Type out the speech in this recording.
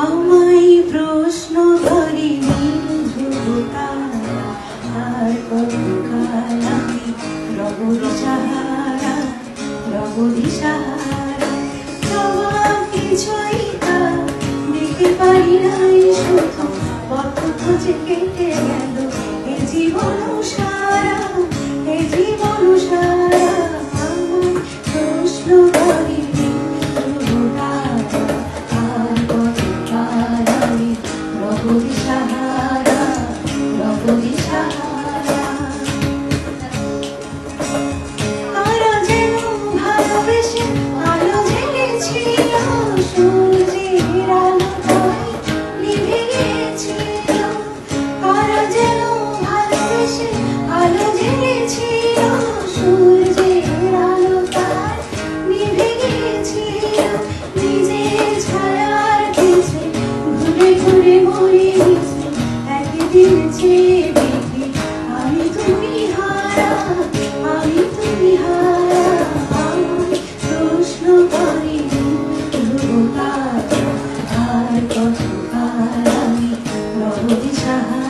আমায় প্রশ্ন করি ধ্রুবতা আর কতকাল আমি রব দিশাহারা রব দিশাহারা জবাব কিছুই তা দিতে পারি নাই শুধু 一场。